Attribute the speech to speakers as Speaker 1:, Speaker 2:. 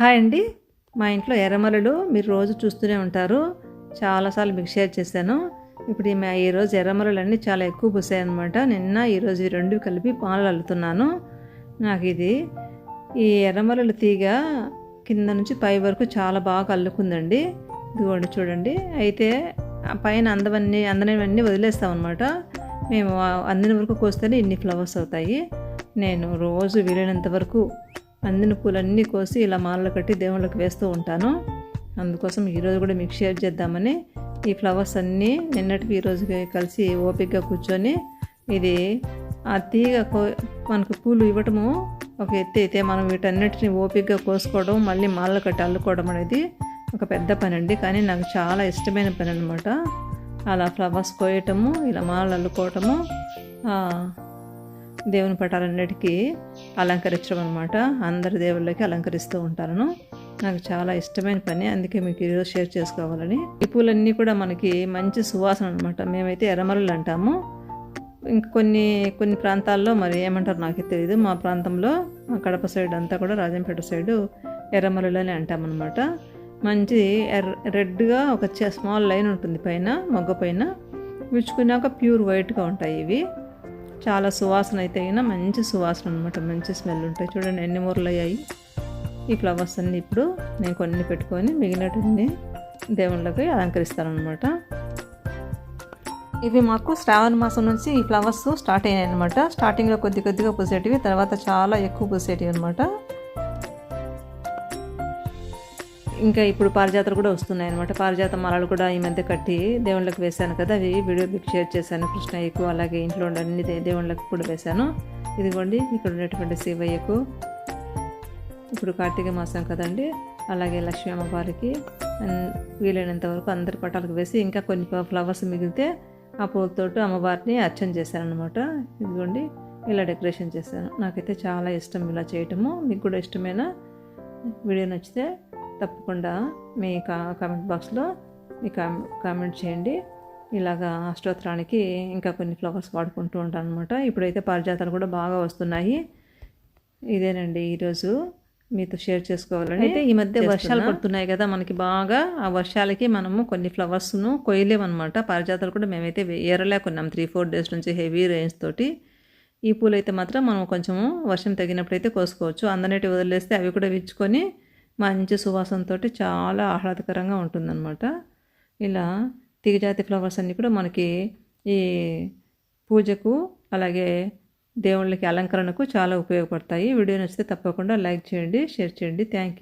Speaker 1: Hi అండి. మా ఇంట్లో ఎర్రమల్లెలు మీరు రోజు చూస్తూనే ఉంటారు. చాలాసార్లు మీకు షేర్ చేశాను. ఇప్పుడు మా- ఈరోజు ఎర్రమల్లలన్నీ చాలా ఎక్కువ పూసాయి అనమాట నిన్న ఈరోజు ఈ రెండు కలిపి పాలు అల్లుతున్నాను. నాకు ఇది ఈ ఎర్రమల్లెలు తీగ కింద నుంచి పై వరకు చాలా బాగా అల్లుకుందండి. ఇదిగోండి చూడండి. అయితే పైన అందవన్నీ అందనివన్నీ వదిలేస్తాం అనమాట మేము అందిన వరకు కోస్తేనే ఇన్ని ఫ్లవర్స్ అవుతాయి. నేను రోజు వీలైనంత వరకు అందిన పూలన్నీ కోసి ఇలా మాలలు కట్టి దేవుళ్ళకి వేస్తూ ఉంటాను. అందుకోసం ఈరోజు కూడా మీకు షేర్ చేద్దామని ఈ ఫ్లవర్స్ అన్నీ నిన్నటికి ఈరోజుకి కలిసి ఓపికగా కూర్చొని ఇది ఆ తీగ కో మనకు పూలు ఇవ్వటము ఒక ఎత్తి అయితే మనం వీటన్నిటిని ఓపికగా కోసుకోవడం మళ్ళీ మాలలు కట్టి అల్లుకోవడం అనేది ఒక పెద్ద పని అండి కానీ నాకు చాలా ఇష్టమైన పని అనమాట అలా ఫ్లవర్స్ కోయటము ఇలా మాలలు అల్లుకోవటము దేవుని పటాలన్నిటికీ అలంకరించడం అనమాట అందరి దేవుళ్ళకి అలంకరిస్తూ ఉంటాను. నాకు చాలా ఇష్టమైన పని అందుకే మీకు ఈరోజు షేర్ చేసుకోవాలని. ఈ పూలన్నీ కూడా మనకి మంచి సువాసన అనమాట మేమైతే ఎర్రమల్లలు అంటాము. ఇంక కొన్ని కొన్ని ప్రాంతాల్లో మరి ఏమంటారు నాకు తెలియదు మా ప్రాంతంలో కడప సైడ్ అంతా కూడా రాజంపేట సైడు ఎర్రమల్లలు అని అంటామన్నమాట. మంచి ఎర్ర రెడ్గా ఒక చ- స్మాల్ లైన్ ఉంటుంది పైన మొగ్గ పైన. విచ్చుకున్నాక ప్యూర్ వైట్గా ఉంటాయి ఇవి. చాలా సువాసన అయితే అయినా మంచి సువాసన అనమాట మంచి స్మెల్ ఉంటాయి. చూడండి ఎన్ని మూరలు అయ్యాయి ఈ ఫ్లవర్స్ అన్నీ ఇప్పుడు నేను కొన్ని పెట్టుకొని మిగిలినటువంటి దేవుళ్ళకి అలంకరిస్తానమాట ఇవి మాకు శ్రావణ మాసం నుంచి ఈ ఫ్లవర్స్ స్టార్ట్ అయినాయి అనమాట స్టార్టింగ్లో కొద్ది కొద్దిగా పూసేటివి తర్వాత చాలా ఎక్కువ పూసేటివి అనమాట ఇంకా ఇప్పుడు పారిజాతలు కూడా వస్తున్నాయి అనమాట పారిజాత మాలలు కూడా ఈ మధ్య కట్టి దేవుళ్ళకి వేశాను కదా. అవి వీడియో మీకు షేర్ చేశాను. కృష్ణయ్యకు అలాగే ఇంట్లో ఉండే అన్ని దే- దేవుళ్ళకి కూడా వేశాను. ఇదిగోండి ఇక్కడ ఉన్నటువంటి శివయ్యకు. ఇప్పుడు కార్తీక మాసం కదండి. అలాగే లక్ష్మీ అమ్మవారికి వీలైనంత వరకు అందరి పటాలకు వేసి ఇంకా కొన్ని ఫ్లవర్స్ మిగిలితే ఆ పూలతోటి అమ్మవారిని అర్చన చేశానమాట ఇదిగోండి ఇలా డెకరేషన్ చేశాను. నాకైతే చాలా ఇష్టం ఇలా చేయటము. మీకు కూడా ఇష్టమైన వీడియో నచ్చితే తప్పకుండా మీ కా కామెంట్ బాక్స్లో మీ కామ్ కామెంట్ చేయండి. ఇలాగా అష్టోత్తరానికి ఇంకా కొన్ని ఫ్లవర్స్ వాడుకుంటూ ఉంటాను అనమాట ఇప్పుడైతే పారిజాతాలు కూడా బాగా వస్తున్నాయి. ఇదేనండి ఈరోజు మీతో షేర్ చేసుకోవాలని అయితే ఈ మధ్య వర్షాలు పడుతున్నాయి కదా మనకి బాగా. ఆ వర్షాలకి మనము కొన్ని ఫ్లవర్స్ను కొయ్యలేమన్నమాట పారిజాతాలు కూడా మేమైతే ఏరలేకున్నాం త్రీ ఫోర్ డేస్ నుంచి హెవీ రెయిన్స్ తోటి. ఈ పూలు అయితే మాత్రం మనం కొంచెము వర్షం తగినప్పుడైతే కోసుకోవచ్చు. అందనేటి వదిలేస్తే అవి కూడా విచ్చుకొని మంచి సువాసనతో చాలా ఆహ్లాదకరంగా ఉంటుందన్నమాట. ఇలా తీగజాతి ఫ్లవర్స్ అన్నీ కూడా మనకి ఈ పూజకు అలాగే దేవుళ్ళకి అలంకరణకు చాలా ఉపయోగపడతాయి. వీడియో నచ్చితే తప్పకుండా లైక్ చేయండి షేర్ చేయండి. Thank you.